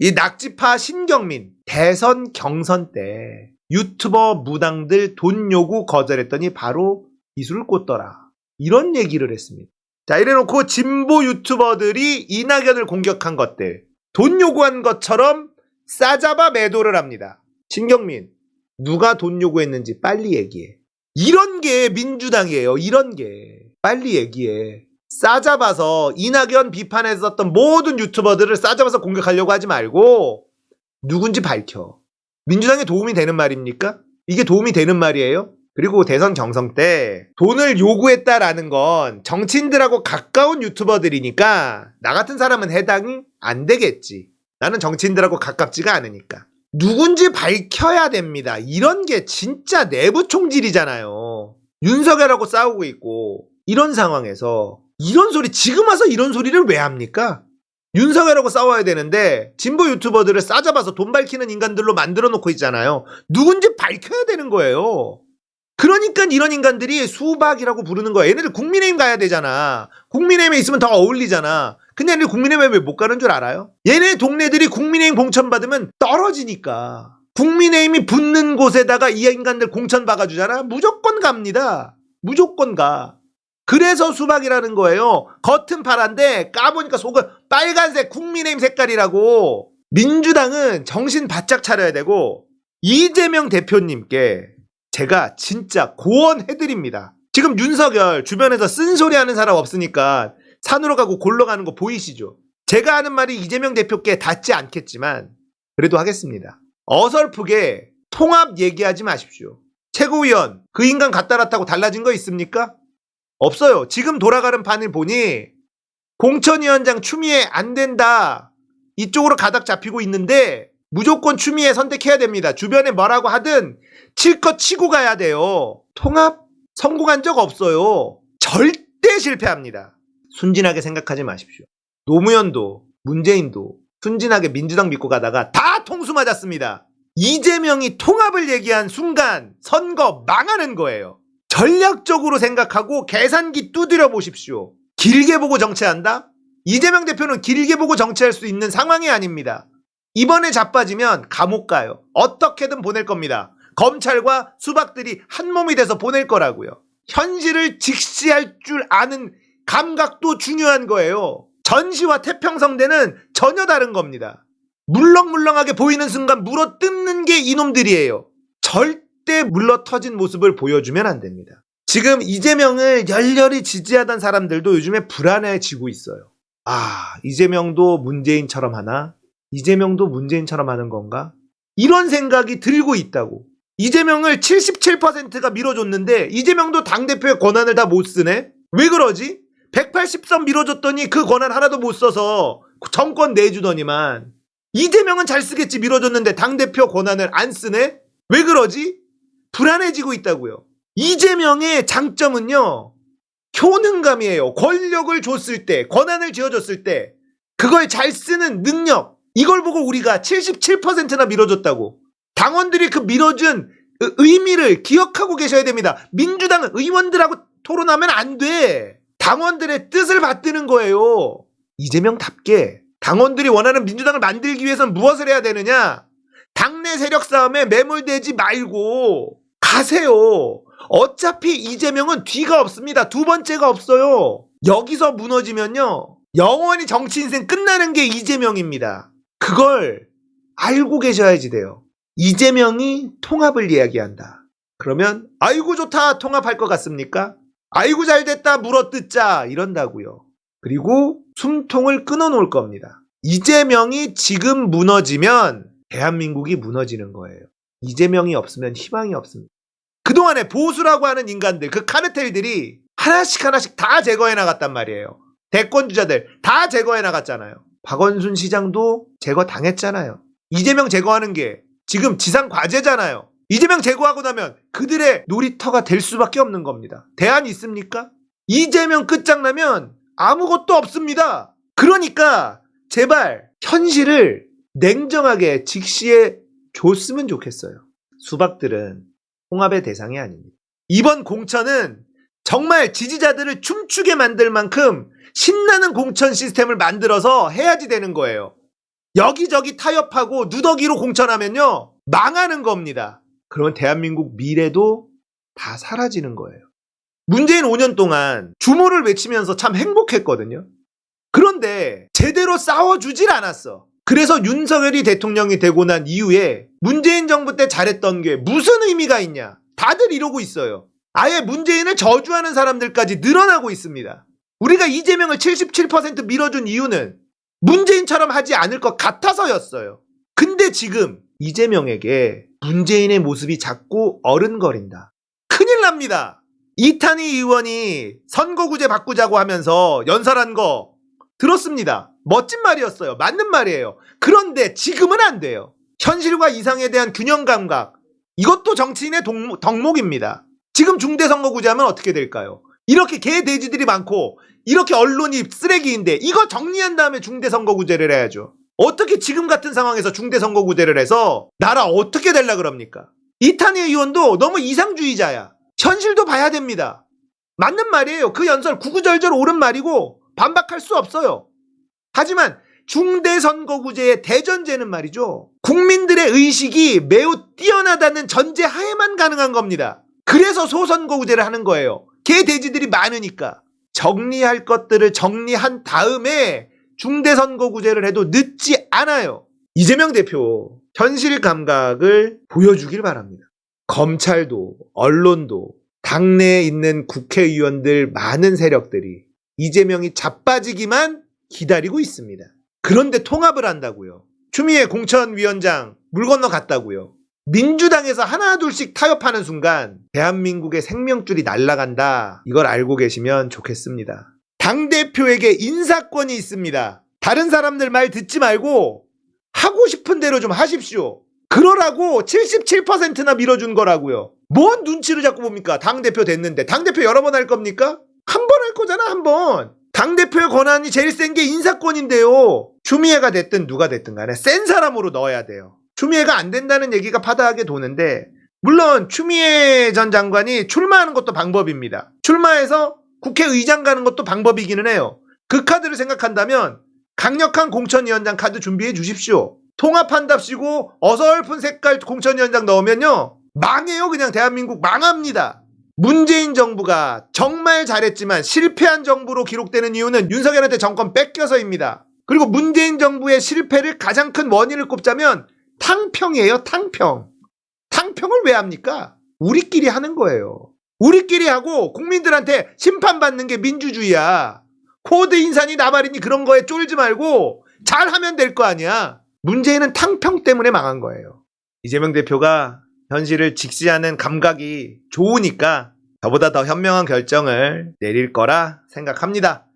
이 낙지파 신경민 대선 경선 때 유튜버 무당들 돈 요구 거절했더니 바로 이술을 꽂더라. 이런 얘기를 했습니다. 자, 이래놓고 진보 유튜버들이 이낙연을 공격한 것들, 돈 요구한 것처럼 싸잡아 매도를 합니다. 신경민, 누가 돈 요구했는지 빨리 얘기해. 이런 게 민주당이에요. 이런 게. 빨리 얘기해. 싸잡아서 이낙연 비판했었던 모든 유튜버들을 싸잡아서 공격하려고 하지 말고 누군지 밝혀. 민주당에 도움이 되는 말입니까? 이게 도움이 되는 말이에요? 그리고 대선 경선 때 돈을 요구했다라는 건 정치인들하고 가까운 유튜버들이니까 나 같은 사람은 해당이 안 되겠지. 나는 정치인들하고 가깝지가 않으니까. 누군지 밝혀야 됩니다. 이런 게 진짜 내부 총질이잖아요. 윤석열하고 싸우고 있고 이런 상황에서 이런 소리 지금 와서 이런 소리를 왜 합니까? 윤석열하고 싸워야 되는데 진보 유튜버들을 싸잡아서 돈 밝히는 인간들로 만들어 놓고 있잖아요. 누군지 밝혀야 되는 거예요. 그러니까 이런 인간들이 수박이라고 부르는 거야. 얘네들 국민의힘 가야 되잖아. 국민의힘에 있으면 더 어울리잖아. 근데 얘네들 국민의힘에 왜 못 가는 줄 알아요? 얘네 동네들이 국민의힘 공천 받으면 떨어지니까. 국민의힘이 붙는 곳에다가 이 인간들 공천 박아주잖아. 무조건 갑니다. 무조건 가. 그래서 수박이라는 거예요. 겉은 파란데 까보니까 속은 빨간색 국민의힘 색깔이라고. 민주당은 정신 바짝 차려야 되고 이재명 대표님께 제가 진짜 고언해드립니다. 지금 윤석열 주변에서 쓴소리 하는 사람 없으니까 산으로 가고 골로 가는 거 보이시죠? 제가 하는 말이 이재명 대표께 닿지 않겠지만 그래도 하겠습니다. 어설프게 통합 얘기하지 마십시오. 최고위원 그 인간 갖다 놨다고 달라진 거 있습니까? 없어요. 지금 돌아가는 판을 보니 공천위원장 추미애 안 된다. 이쪽으로 가닥 잡히고 있는데 무조건 추미애 선택해야 됩니다. 주변에 뭐라고 하든 칠 것 치고 가야 돼요. 통합 성공한 적 없어요. 절대 실패합니다. 순진하게 생각하지 마십시오. 노무현도 문재인도 순진하게 민주당 믿고 가다가 다 통수 맞았습니다. 이재명이 통합을 얘기한 순간 선거 망하는 거예요. 전략적으로 생각하고 계산기 두드려 보십시오. 길게 보고 정치한다? 이재명 대표는 길게 보고 정치할 수 있는 상황이 아닙니다. 이번에 자빠지면 감옥 가요. 어떻게든 보낼 겁니다. 검찰과 수박들이 한 몸이 돼서 보낼 거라고요. 현실을 직시할 줄 아는 감각도 중요한 거예요. 전시와 태평성대는 전혀 다른 겁니다. 물렁물렁하게 보이는 순간 물어 뜯는 게 이놈들이에요. 절대 물러 터진 모습을 보여주면 안 됩니다. 지금 이재명을 열렬히 지지하던 사람들도 요즘에 불안해지고 있어요. 아, 이재명도 문재인처럼 하나? 이재명도 문재인처럼 하는 건가? 이런 생각이 들고 있다고. 이재명을 77%가 밀어줬는데 이재명도 당대표의 권한을 다 못 쓰네? 왜 그러지? 180선 밀어줬더니 그 권한 하나도 못 써서 정권 내주더니만 이재명은 잘 쓰겠지 밀어줬는데 당대표 권한을 안 쓰네? 왜 그러지? 불안해지고 있다고요. 이재명의 장점은요. 효능감이에요. 권력을 줬을 때, 권한을 쥐어줬을 때 그걸 잘 쓰는 능력. 이걸 보고 우리가 77%나 밀어줬다고. 당원들이 그 밀어준 의- 의미를 기억하고 계셔야 됩니다. 민주당은 의원들하고 토론하면 안 돼. 당원들의 뜻을 받드는 거예요. 이재명답게 당원들이 원하는 민주당을 만들기 위해서는 무엇을 해야 되느냐? 당내 세력 싸움에 매몰되지 말고 가세요. 어차피 이재명은 뒤가 없습니다. 두 번째가 없어요. 여기서 무너지면요. 영원히 정치 인생 끝나는 게 이재명입니다. 그걸 알고 계셔야지 돼요. 이재명이 통합을 이야기한다. 그러면 아이고 좋다 통합할 것 같습니까? 아이고 잘 됐다 물어뜯자 이런다고요. 그리고 숨통을 끊어놓을 겁니다. 이재명이 지금 무너지면 대한민국이 무너지는 거예요. 이재명이 없으면 희망이 없습니다. 그동안에 보수라고 하는 인간들, 그 카르텔들이 하나씩 하나씩 다 제거해 나갔단 말이에요. 대권주자들 다 제거해 나갔잖아요. 박원순 시장도 제거 당했잖아요. 이재명 제거하는 게 지금 지상 과제잖아요. 이재명 제거하고 나면 그들의 놀이터가 될 수밖에 없는 겁니다. 대안 있습니까? 이재명 끝장나면 아무것도 없습니다. 그러니까 제발 현실을 냉정하게 직시해 줬으면 좋겠어요. 수박들은 홍합의 대상이 아닙니다. 이번 공천은 정말 지지자들을 춤추게 만들 만큼 신나는 공천 시스템을 만들어서 해야지 되는 거예요. 여기저기 타협하고 누더기로 공천하면요. 망하는 겁니다. 그러면 대한민국 미래도 다 사라지는 거예요. 문재인 5년 동안 주모를 외치면서 참 행복했거든요. 그런데 제대로 싸워주질 않았어. 그래서 윤석열이 대통령이 되고 난 이후에 문재인 정부 때 잘했던 게 무슨 의미가 있냐? 다들 이러고 있어요. 아예 문재인을 저주하는 사람들까지 늘어나고 있습니다. 우리가 이재명을 77% 밀어준 이유는 문재인처럼 하지 않을 것 같아서였어요. 근데 지금 이재명에게 문재인의 모습이 자꾸 어른거린다. 큰일 납니다. 이탄희 의원이 선거구제 바꾸자고 하면서 연설한 거 들었습니다. 멋진 말이었어요. 맞는 말이에요. 그런데 지금은 안 돼요. 현실과 이상에 대한 균형 감각. 이것도 정치인의 동- 덕목입니다. 지금 중대 선거구제 하면 어떻게 될까요? 이렇게 개 돼지들이 많고 이렇게 언론이 쓰레기인데 이거 정리한 다음에 중대 선거구제를 해야죠. 어떻게 지금 같은 상황에서 중대 선거구제를 해서 나라 어떻게 될라 그럽니까? 이탄희 의원도 너무 이상주의자야. 현실도 봐야 됩니다. 맞는 말이에요. 그 연설 구구절절 옳은 말이고 반박할 수 없어요. 하지만 중대선거구제의 대전제는 말이죠. 국민들의 의식이 매우 뛰어나다는 전제 하에만 가능한 겁니다. 그래서 소선거구제를 하는 거예요. 개 돼지들이 많으니까. 정리할 것들을 정리한 다음에 중대선거구제를 해도 늦지 않아요. 이재명 대표 현실 감각을 보여주길 바랍니다. 검찰도 언론도 당내에 있는 국회의원들 많은 세력들이 이재명이 자빠지기만 기다리고 있습니다. 그런데 통합을 한다고요. 추미애 공천위원장 물 건너 갔다고요. 민주당에서 하나 둘씩 타협하는 순간 대한민국의 생명줄이 날아간다. 이걸 알고 계시면 좋겠습니다. 당대표에게 인사권이 있습니다. 다른 사람들 말 듣지 말고 하고 싶은 대로 좀 하십시오. 그러라고 77%나 밀어준 거라고요. 뭔 눈치를 자꾸 봅니까? 당대표 됐는데. 당대표 여러 번 할 겁니까? 한 번 할 거잖아, 한 번. 당대표의 권한이 제일 센 게 인사권인데요. 추미애가 됐든 누가 됐든 간에 센 사람으로 넣어야 돼요. 추미애가 안 된다는 얘기가 파다하게 도는데, 물론 추미애 전 장관이 출마하는 것도 방법입니다. 출마해서 국회의장 가는 것도 방법이기는 해요. 그 카드를 생각한다면 강력한 공천위원장 카드 준비해 주십시오. 통합한답시고 어설픈 색깔 공천위원장 넣으면요. 망해요. 그냥 대한민국 망합니다. 문재인 정부가 정말 잘했지만 실패한 정부로 기록되는 이유는 윤석열한테 정권 뺏겨서입니다. 그리고 문재인 정부의 실패를 가장 큰 원인을 꼽자면 탕평이에요. 탕평. 탕평을 왜 합니까? 우리끼리 하는 거예요. 우리끼리 하고 국민들한테 심판받는 게 민주주의야. 코드 인산이 나발이니 그런 거에 쫄지 말고 잘하면 될 거 아니야. 문재인은 탕평 때문에 망한 거예요. 이재명 대표가 현실을 직시하는 감각이 좋으니까 저보다 더 현명한 결정을 내릴 거라 생각합니다.